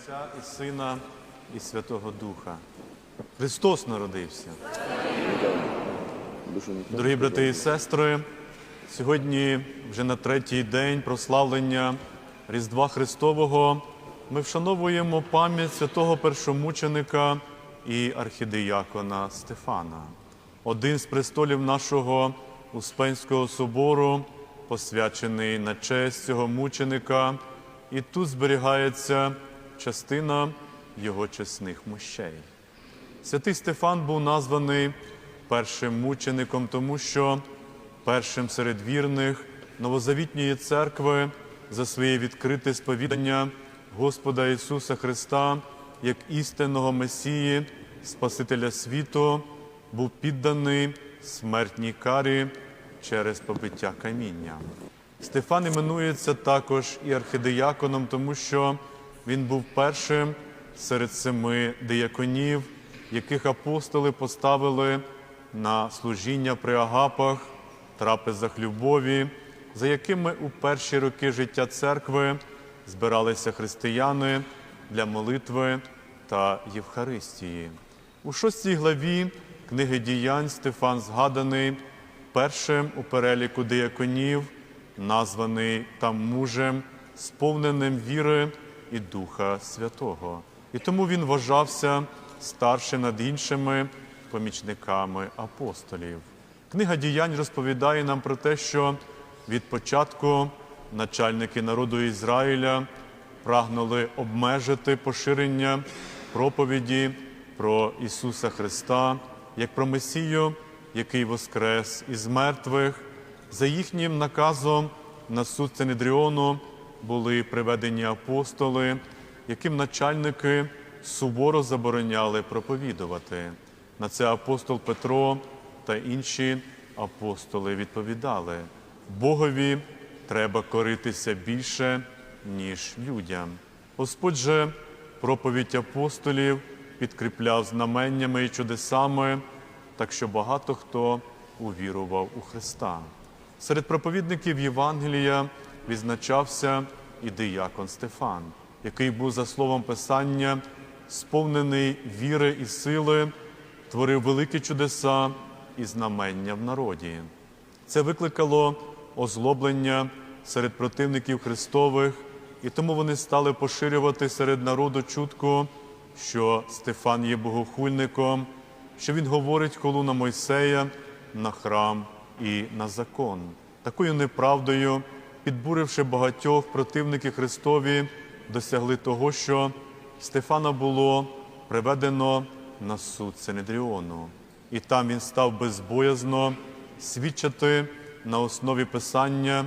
Отця і Сина і Святого Духа. Христос народився. Дорогі брати і сестри, сьогодні вже на третій день прославлення Різдва Христового ми вшановуємо пам'ять святого першомученика і архідиякона Стефана. Один з престолів нашого Успенського собору, посвячений на честь цього мученика, і тут зберігається частина його чесних мощей. Святий Стефан був названий першим мучеником, тому що першим серед вірних новозавітньої церкви за своє відкрите сповідання Господа Ісуса Христа як істинного Месії, Спасителя світу, був підданий смертній карі через побиття каміння. Стефан іменується також і архидияконом, тому що він був першим серед семи дияконів, яких апостоли поставили на служіння при агапах, трапезах любові, за якими у перші роки життя церкви збиралися християни для молитви та Євхаристії. У шостій главі книги діянь Стефан згаданий першим у переліку дияконів, названий там мужем, сповненим віри і Духа Святого. І тому він вважався старшим над іншими помічниками апостолів. Книга діянь розповідає нам про те, що від початку начальники народу Ізраїля прагнули обмежити поширення проповіді про Ісуса Христа як про Месію, який воскрес із мертвих. За їхнім наказом на суд Синедріону були приведені апостоли, яким начальники суворо забороняли проповідувати. На це апостол Петро та інші апостоли відповідали: Богові треба коритися більше, ніж людям. Господь же проповідь апостолів підкріпляв знаменнями і чудесами, так що багато хто увірував у Христа. Серед проповідників Євангелія відзначався і диякон Стефан, який був, за словом Писання, сповнений віри і сили, творив великі чудеса і знамення в народі. Це викликало озлоблення серед противників Христових, і тому вони стали поширювати серед народу чутку, що Стефан є богохульником, що він говорить колу на Мойсея, на храм і на закон. Такою неправдою, підбуривши багатьох противників Христові, досягли того, що Стефана було приведено на суд Синедріону. І там він став безбоязно свідчити на основі Писання,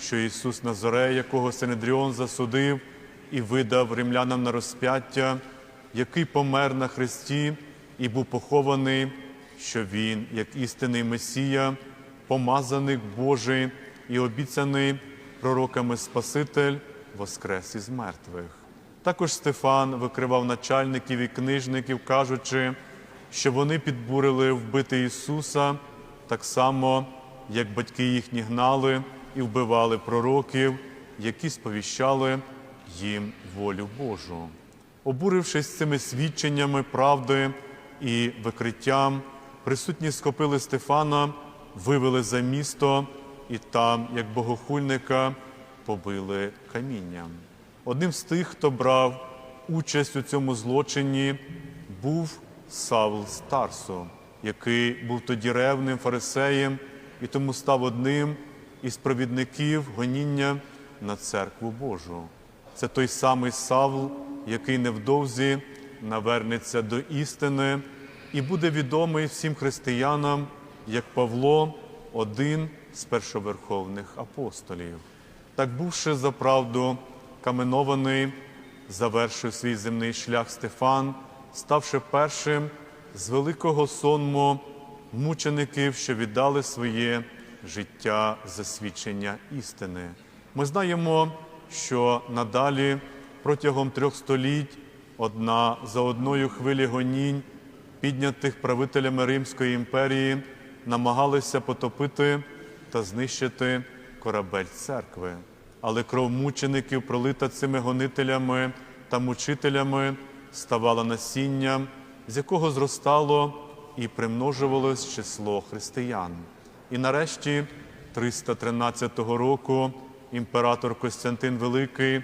що Ісус Назарей, якого Синедріон засудив і видав римлянам на розп'яття, який помер на хресті і був похований, що Він, як істинний Месія, помазаник Божий і обіцяний пророками Спаситель, воскрес із мертвих. Також Стефан викривав начальників і книжників, кажучи, що вони підбурили вбити Ісуса так само, як батьки їхні гнали і вбивали пророків, які сповіщали їм волю Божу. Обурившись цими свідченнями правди і викриттям, присутні схопили Стефана, вивели за місто і там, як богохульника, побили камінням. Одним з тих, хто брав участь у цьому злочині, був Савл Старсо, який був тоді ревним фарисеєм і тому став одним із провідників гоніння на церкву Божу. Це той самий Савл, який невдовзі навернеться до істини і буде відомий всім християнам як Павло, один з першоверховних апостолів. Так, бувши за правду каменований, завершив свій земний шлях Стефан, ставши першим з великого сонму мучеників, що віддали своє життя за свідчення істини. Ми знаємо, що надалі протягом трьох століть одна за одною хвилі гонінь, піднятих правителями Римської імперії, намагалися потопити та знищити корабель церкви. Але кров мучеників, пролита цими гонителями, та мучителями ставала насінням, з якого зростало і примножувалось число християн. І нарешті 313 року імператор Костянтин Великий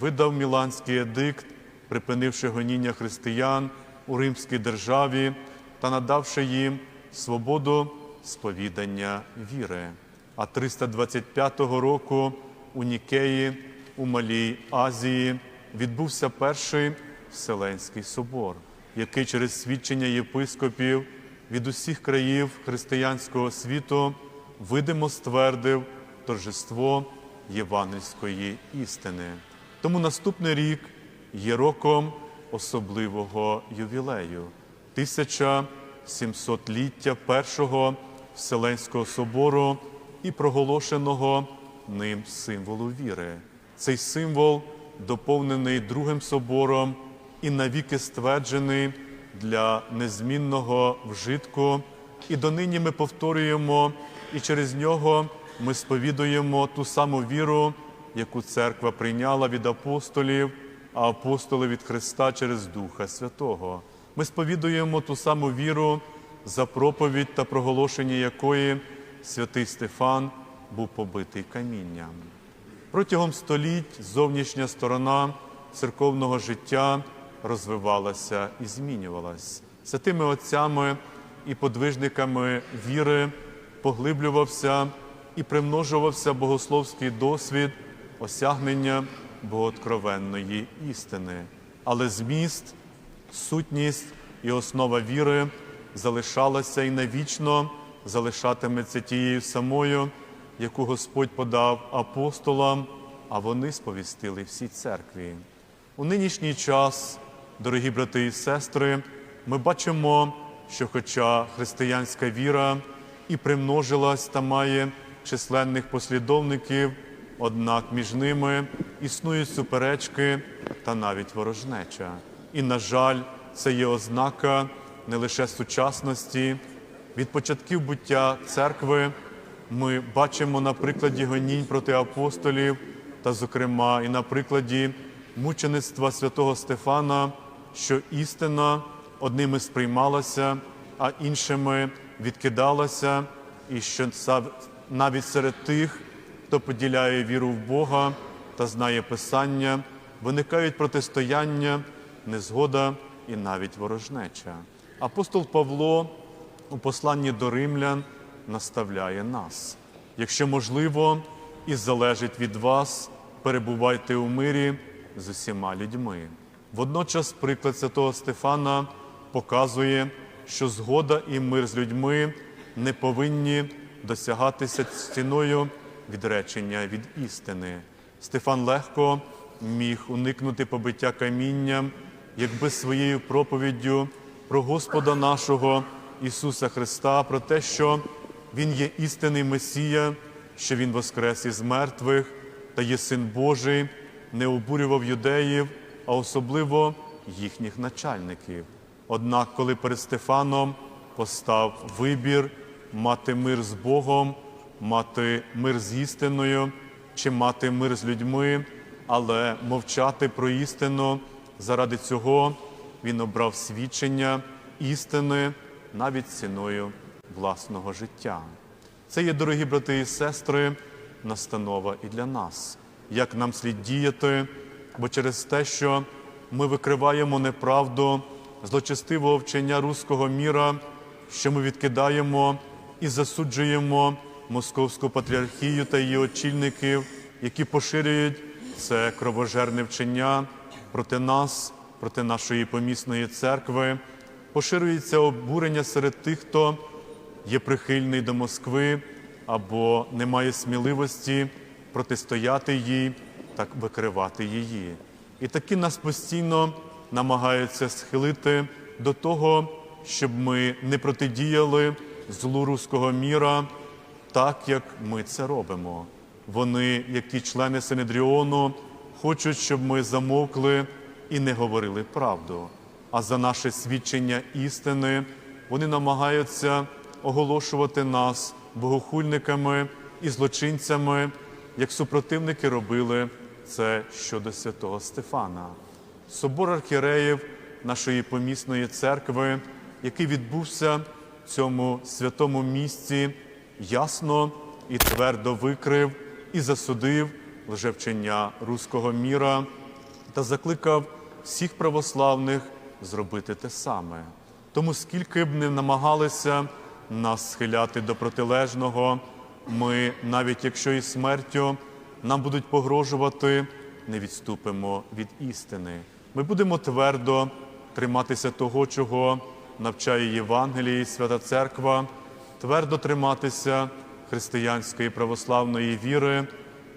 видав Міланський едикт, припинивши гоніння християн у римській державі та надавши їм свободу сповідання віри. А 325 року у Нікеї, у Малій Азії, відбувся перший Вселенський собор, який через свідчення єпископів від усіх країв християнського світу видимо ствердив торжество євангельської істини. Тому наступний рік є роком особливого ювілею 1700-ліття Першого Вселенського собору і проголошеного ним символу віри. Цей символ доповнений Другим собором і навіки стверджений для незмінного вжитку. І донині ми повторюємо, і через нього ми сповідуємо ту саму віру, яку церква прийняла від апостолів, а апостоли від Христа через Духа Святого. Ми сповідуємо ту саму віру, за проповідь та проголошення якої святий Стефан був побитий камінням. Протягом століть зовнішня сторона церковного життя розвивалася і змінювалась. Святими отцями і подвижниками віри поглиблювався і примножувався богословський досвід осягнення богооткровенної істини. Але зміст, сутність і основа віри залишалася і навічно залишатиметься тією самою, яку Господь подав апостолам, а вони сповістили всій церкві. У нинішній час, дорогі брати і сестри, ми бачимо, що, хоча християнська віра і примножилась та має численних послідовників, однак між ними існують суперечки та навіть ворожнеча. І, на жаль, це є ознака не лише сучасності, від початків буття церкви ми бачимо на прикладі гонінь проти апостолів, та, зокрема, і на прикладі мучеництва святого Стефана, що істина одними сприймалася, а іншими відкидалася, і що навіть серед тих, хто поділяє віру в Бога та знає Писання, виникають протистояння, незгода і навіть ворожнеча. Апостол Павло у посланні до римлян наставляє нас. Якщо можливо і залежить від вас, перебувайте у мирі з усіма людьми. Водночас приклад святого Стефана показує, що згода і мир з людьми не повинні досягатися ціною відречення від істини. Стефан легко міг уникнути побиття камінням, якби своєю проповіддю про Господа нашого Ісуса Христа, про те, що Він є істинний Месія, що Він воскрес із мертвих та є Син Божий, не обурював юдеїв, а особливо їхніх начальників. Однак, коли перед Стефаном постав вибір мати мир з Богом, мати мир з істиною чи мати мир з людьми, але мовчати про істину, заради цього він обрав свідчення істини навіть ціною власного життя. Це є, дорогі брати і сестри, настанова і для нас, як нам слід діяти, бо через те, що ми викриваємо неправду злочестивого вчення руського міра, що ми відкидаємо і засуджуємо московську патріархію та її очільників, які поширюють це кровожерне вчення проти нас, проти нашої помісної церкви, поширюється обурення серед тих, хто є прихильний до Москви або не має сміливості протистояти їй та викривати її. І такі нас постійно намагаються схилити до того, щоб ми не протидіяли злу руського міра, так як ми це робимо. Вони, як ті члени Синедріону, хочуть, щоб ми замовкли і не говорили правду. А за наше свідчення істини вони намагаються оголошувати нас богохульниками і злочинцями, як супротивники робили це щодо святого Стефана. собор архієреїв нашої помісної церкви, який відбувся в цьому святому місці, ясно і твердо викрив і засудив лжевчення руського міра та закликав всіх православних зробити те саме. Тому скільки б не намагалися нас схиляти до протилежного, ми, навіть якщо і смертю нам будуть погрожувати, не відступимо від істини. Ми будемо твердо триматися того, чого навчає Євангеліє і Свята Церква, твердо триматися християнської православної віри,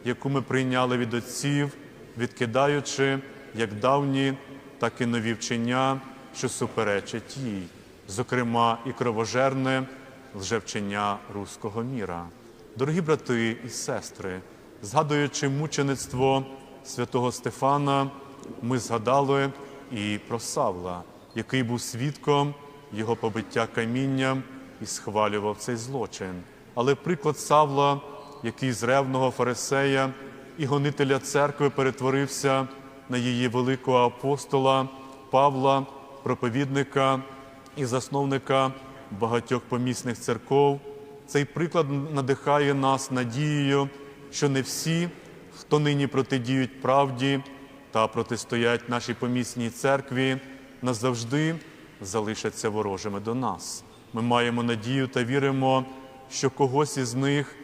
яку ми прийняли від отців, відкидаючи як давні, так і нові вчення, що суперечать їй, зокрема і кровожерне лжевчення руського міра. Дорогі брати і сестри, згадуючи мучеництво святого Стефана, ми згадали і про Савла, який був свідком його побиття камінням і схвалював цей злочин. Але приклад Савла, який з ревного фарисея і гонителя церкви перетворився на її великого апостола Павла, проповідника і засновника багатьох помісних церков. Цей приклад надихає нас надією, що не всі, хто нині протидіють правді та протистоять нашій помісній церкві, назавжди залишаться ворожими до нас. Ми маємо надію та віримо, що когось із них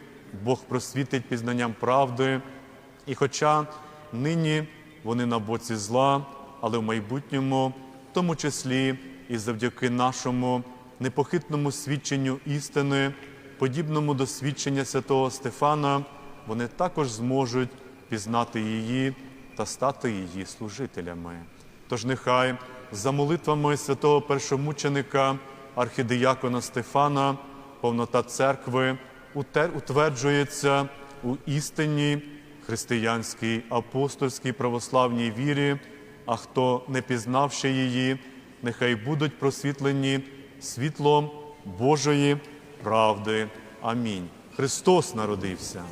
Бог просвітить пізнанням правди, і хоча нині вони на боці зла, але в майбутньому, в тому числі і завдяки нашому непохитному свідченню істини, подібному до свідчення святого Стефана, вони також зможуть пізнати її та стати її служителями. Тож нехай за молитвами святого першомученика архідиякона Стефана повнота церкви утверджується у істинній християнській апостольській православній вірі, а хто не пізнавши її, нехай будуть просвітлені світлом Божої правди. Амінь. Христос народився.